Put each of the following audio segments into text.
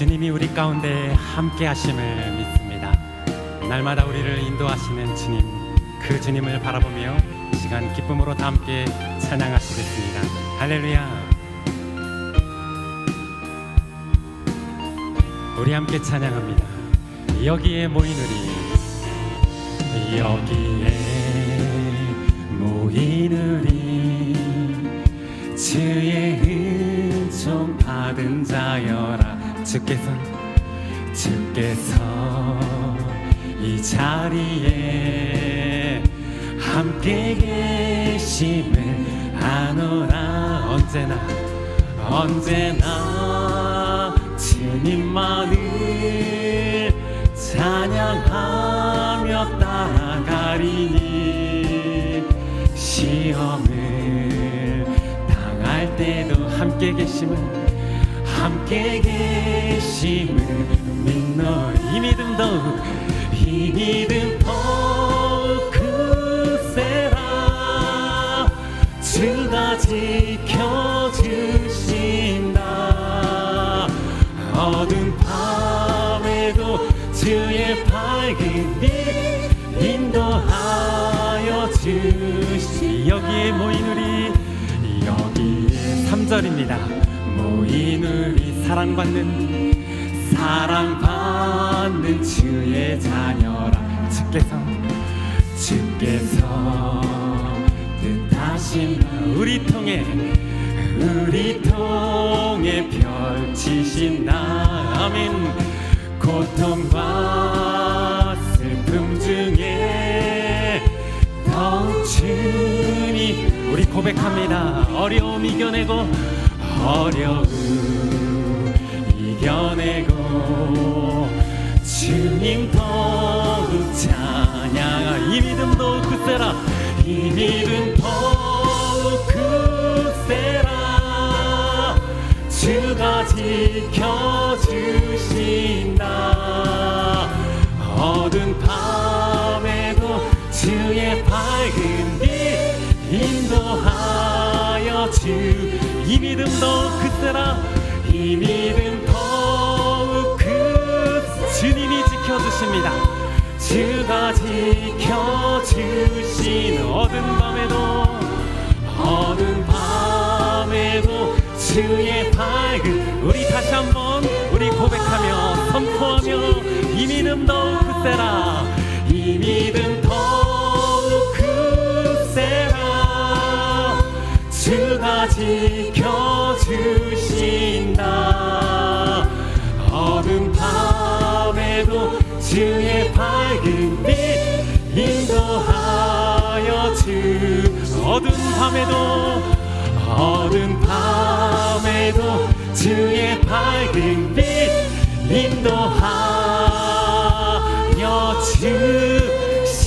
주님이 우리 가운데 함께 하심을 믿습니다. 날마다 우리를 인도하시는 주님, 그 주님을 바라보며 시간 기쁨으로 다 함께 찬양하시겠습니다. 할렐루야. 우리 함께 찬양합니다. 여기에 모인 우리 여기에 모인 우리 주의 은총 받은 자여라 주께서 주께서 이 자리에 함께 계심을 아노라. 언제나 언제나 주님만을 찬양하며 따라가리니 시험을 당할 때도 함께 계심을 함께 계심을 믿노. 이 믿음 더욱 이 믿음 더욱 크세라. 주가 지켜주신다. 어두운 밤에도 주의 밝은 빛 인도하여 주시 여기에 모인 우리 여기에 3절입니다 우리 사랑받는 사랑받는 주의 자녀라. 주께서 주께서 뜻하신 우리 통해 우리 통해 펼치신 나 아멘 고통과 슬픔 중에 더욱 주님 우리 고백합니다. 어려움 이겨내고 어려움 이겨내고 주님 더욱 찬양하 이 믿음 더욱 크세라. 이 믿음 더욱 크세라. 주가 지켜주신다. 어두운 밤에도 주의 밝은 빛 인도하여 주 이 믿음 더욱 크세라 이 믿음 더욱 크 주님이 지켜주십니다. 주가 지켜주신 어두운 밤에도 어두운 밤에도 주의 밝은 우리 다시 한번 우리 고백하며 선포하며 이 믿음 더욱 크세라 이 믿음 인도하여 주 어두운 밤에도 어두운 밤에도 주의 밝은 빛 인도하여 주시다.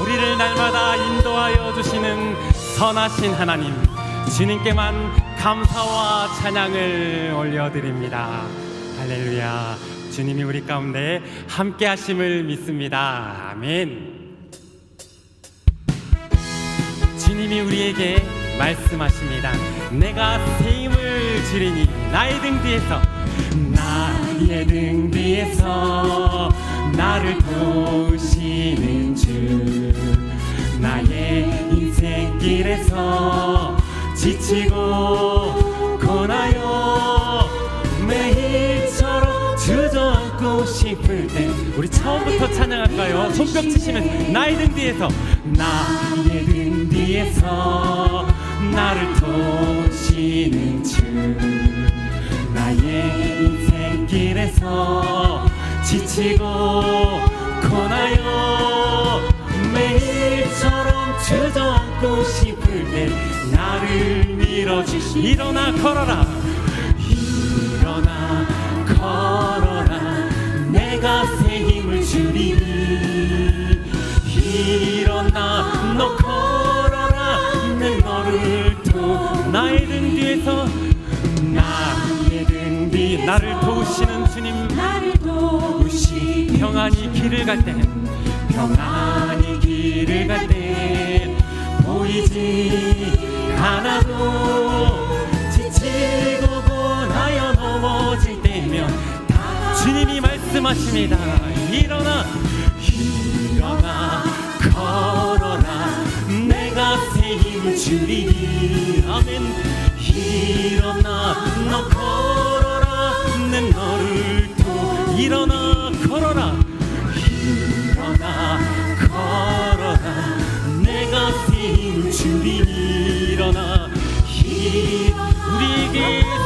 우리를 날마다 인도하여 주시는 선하신 하나님 주님께만 감사와 찬양을 올려드립니다. 할렐루야 주님이 우리 가운데 함께 하심을 믿습니다. 아멘. 주님이 우리에게 말씀하십니다. 내가 새 힘을 주리니 나의 등 뒤에서 나의 등 뒤에서 나를 도우시는 주. 나의 인생길에서 지치고 처음부터 찬양할까요? 손뼉 치시면 나의 등 뒤에서 나의 등 뒤에서 나를 도우시는 주 나의 인생길에서 지치고 고나요. 매일처럼 주저앉고 싶을 때 나를 밀어주시. 일어나 걸어라. 일어나 걸어라. 내가 주리니 일어나 너 걸어라. 내 너를 도 나의 등 뒤에서 나의 등 뒤 나를 도우시는 주님. 나를 도우시 평안히 길을 갈 때 평안히 길을 갈 때 보이지 않아도 말씀하십니다. 일어나, 일어나, 걸어라. 내가 새 힘을 주리니. 아멘. 일어나, 너 걸어라. 내 너를 또 일어나, 걸어라. 일어나, 걸어라. 내가 새 힘을 주리니. 일어나, 일 우리에게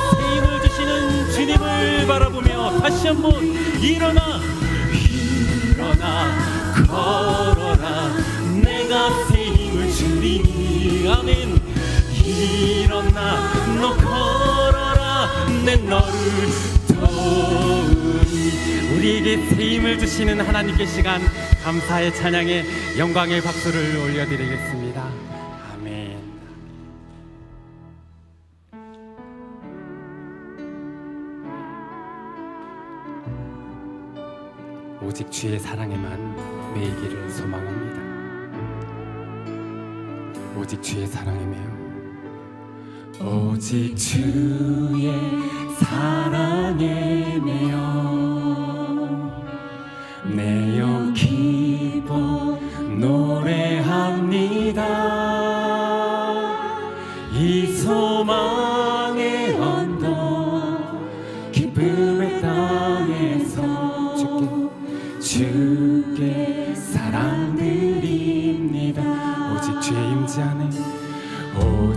주님을 바라보며 다시 한번 일어나 일어나 걸어라. 내가 새 힘을 주리니. 아멘. 일어나 너 걸어라. 내 너를 도우니 우리에게 새 힘을 주시는 하나님께 시간 감사의 찬양의 영광의 박수를 올려드리겠습니다 오직 주의 사랑에만 매이기를 소망합니다. 오직 주의 사랑에 매여 오직 주의 사랑에 매여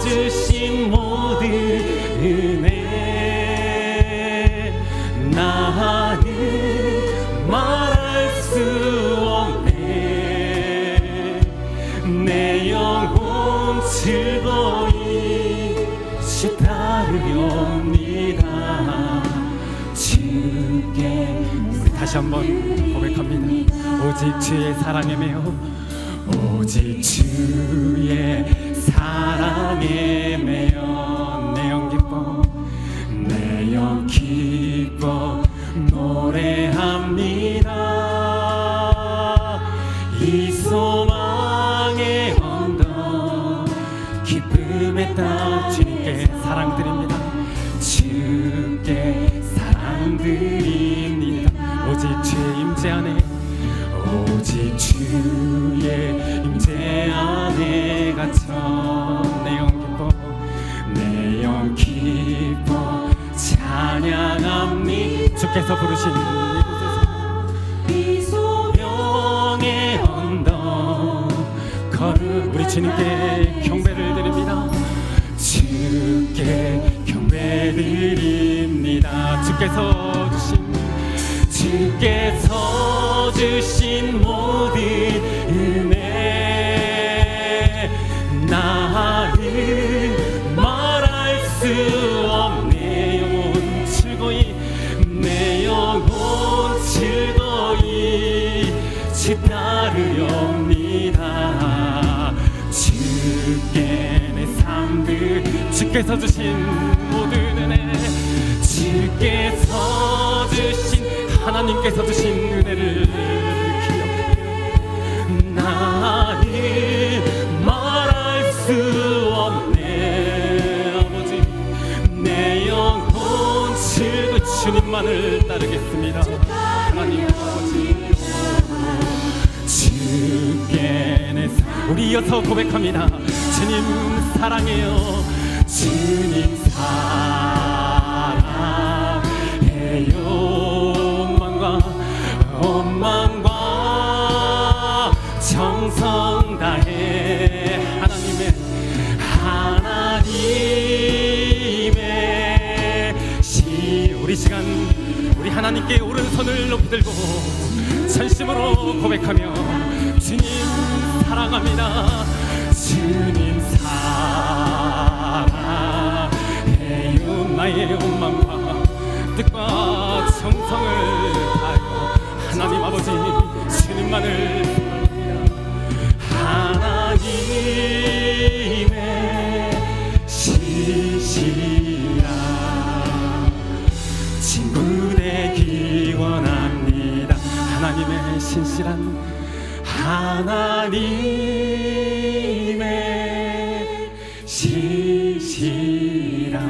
주신 모든 은혜. 나는 말할 수 없네. 내 영혼 즐거이 주 따르렵니다. 주께 다시 한번 고백합니다. 오직 주의 사랑에 매여 오직 주의 사랑에 매여 내영 기뻐 내영 기뻐 노래합니다. 이 소망의 언덕 기쁨의 땅 주님께 사랑드립니다. 주께 사랑드립니다. 오직 주의 임재 안에 오직 주의 임재 안에 갇혀 내영 기뻐 내영 기뻐. 찬양합니다 주께서 부르신 이 소명 명의 언덕 걸음 우리 주님께 경배를 드립니다. 주께 경배드립니다. 주께서 주신 주께서 주신 모든 은혜 나를 말할 수 없네 영혼 즐거이 내 영혼 즐거이 주 따르렵니다. 주께 내 삶들 주께서 주신 모든 은혜 주께서 주신 하나님께서 주신 은혜를 기억해. 나는 말할 수 없네 아버지. 내 영혼 즐거 주님만을 따르겠습니다. 하나님 아버지. 주께 내 사- 우리 이어서 고백합니다. 주님 사랑해요. 주님 사랑 우리 하나님께 오른손을 높이 들고 진심으로 고백하며 주님 사랑합니다. 주님 사랑해요. 나의 온 맘과 뜻과 정성을 다하여 하나님 아버지 주님만을 하나님의 시시라 친구. 하나님의 신실한 하나님의 시시라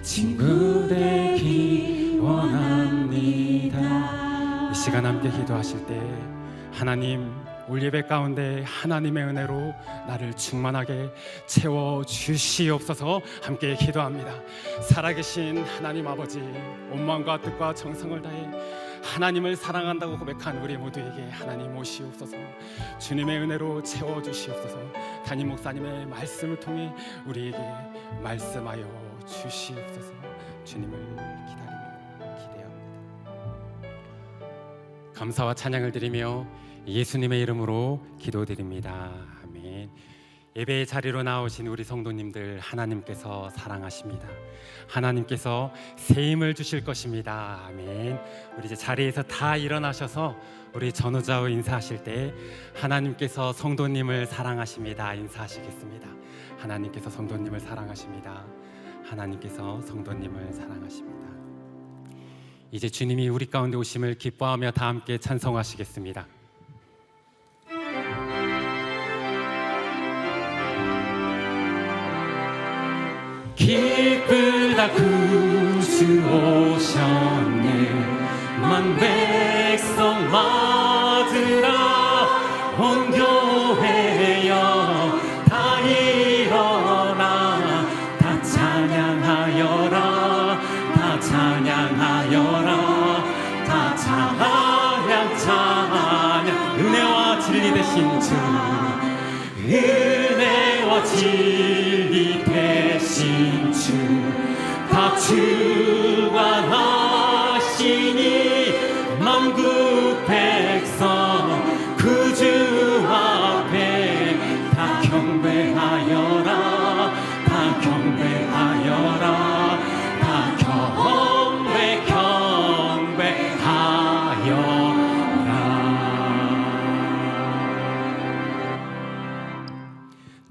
친구 되기 원합니다. 이 시간 함께 기도하실 때 하나님 올 예배 가운데 하나님의 은혜로 나를 충만하게 채워 주시옵소서 함께 기도합니다. 살아계신 하나님 아버지 온 마음과 뜻과 정성을 다해 하나님을 사랑한다고 고백한 우리 모두에게 하나님 오시옵소서 주님의 은혜로 채워 주시옵소서 담임 목사님의 말씀을 통해 우리에게 말씀하여 주시옵소서 주님을 기다리며 기대합니다. 감사와 찬양을 드리며 예수님의 이름으로 기도드립니다. 아멘. 예배의 자리로 나오신 우리 성도님들 하나님께서 사랑하십니다. 하나님께서 새 힘을 주실 것입니다. 아멘. 우리 이제 자리에서 다 일어나셔서 우리 전우자우 인사하실 때 하나님께서 성도님을 사랑하십니다. 인사하시겠습니다. 하나님께서 성도님을 사랑하십니다. 하나님께서 성도님을 사랑하십니다. 이제 주님이 우리 가운데 오심을 기뻐하며 다 함께 찬송하시겠습니다. 기쁘다 구주 오셨네. 만 백성 맞으라 온 교회여 다 일어나. 다 찬양하여라. 다 찬양하여라. 다 찬양 찬양. 은혜와 진리 되신 주. 은혜와 진리 주다 주관하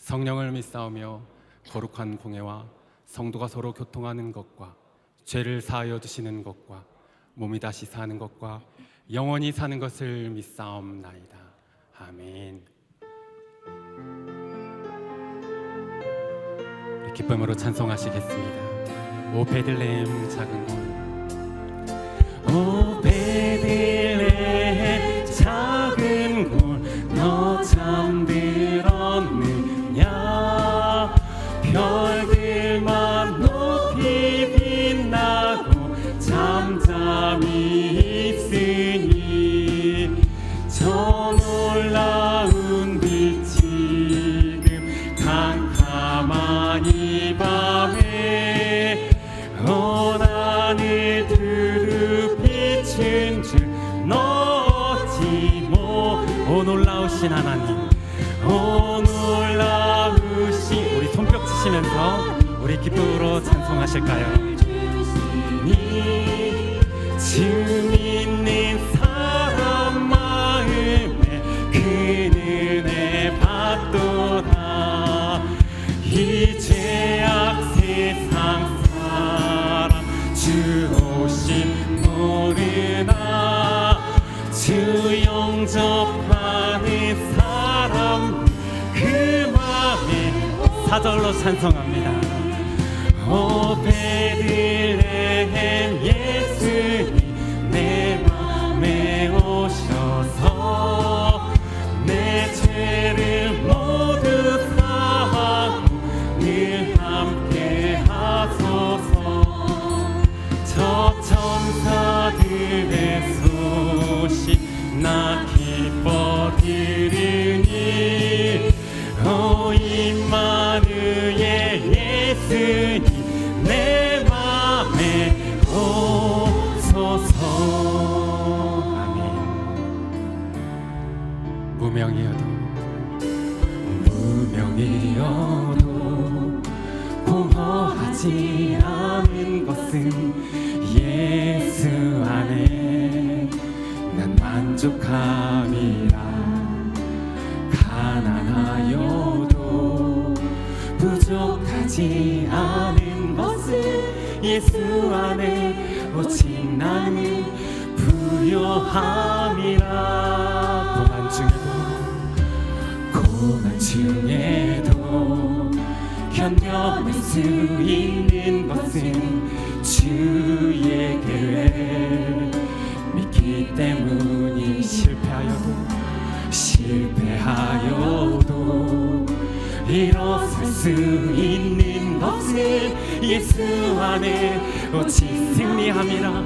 성령을 믿사오며 거룩한 공예와 성도가 서로 교통하는 것과 죄를 사하여 주시는 것과 몸이 다시 사는 것과 영원히 사는 것을 믿사옵나이다. 아멘. 기쁨으로 찬송하시겠습니다. 오 베들레헴 작은 곳. 오 베들레헴 작은 곳 손뼉 치시면서 우리 기쁨으로 찬송하실까요? 주 믿는 사람 마음에 그 은혜 받도다 이죄 절로 찬송합니다. 오 베들레헴 만족함이라 가난하여도 부족하지 않은 것은 예수 안에 오직 나는 부여함이라. 고난 중에도 고난 중에도 견뎌낼 수 있는 것은 주의 계획 믿기 때문이 하여도 일어설 수 있는 것은 예수 안에 오직 승리함이라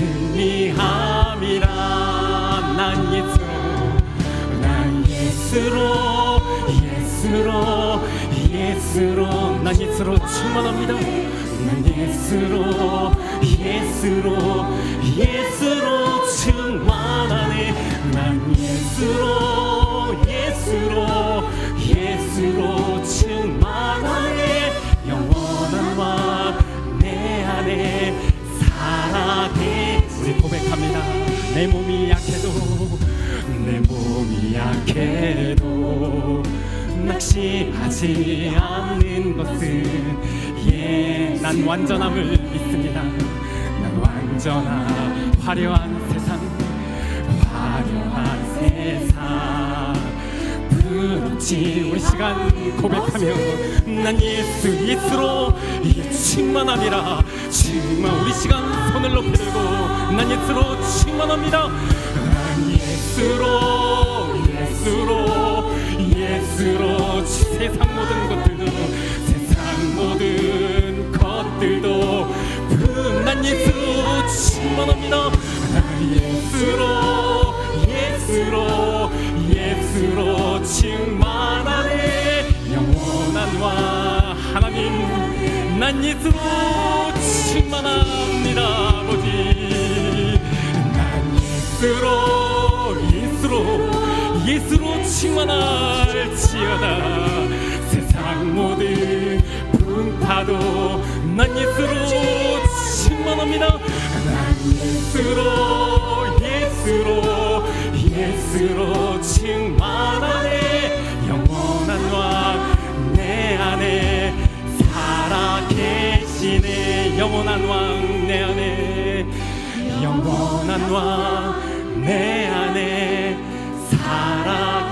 승리함이라. 난 예수 난 예수로 예수로 예수로. 난 예수로 충만합니다. 난 예수로 예수로 예수로 충만하네. 난 예수로 예수로 예수로 충만하네. 영원한 왕내 안에 살아계 우리 고백합니다. 내 몸이 약해도 내 몸이 약해도 낚시하지 않는 것은 예난 완전함을 믿습니다. 난 완전한 화려한 부럽지 우리 시간 고백하며 난 예수 예수로 이 충만함이라 충만 우리 시간 손을 높이 들고 난 예수로 충만합니다. 난 예수로 예수로 예수로 세상 모든 것들도 세상 모든 것들도 그난 예수로 충만합니다. 난 예수로 예수로 충만하네. 영원한 왕 하나님 난 예수로 충만합니다 아버지. 난 예수로 예수로 예수로 충만할지어다. 세상 모든 풍파도 난 예수로 충만합니다. 난 예수로 평안과 내 안에 살아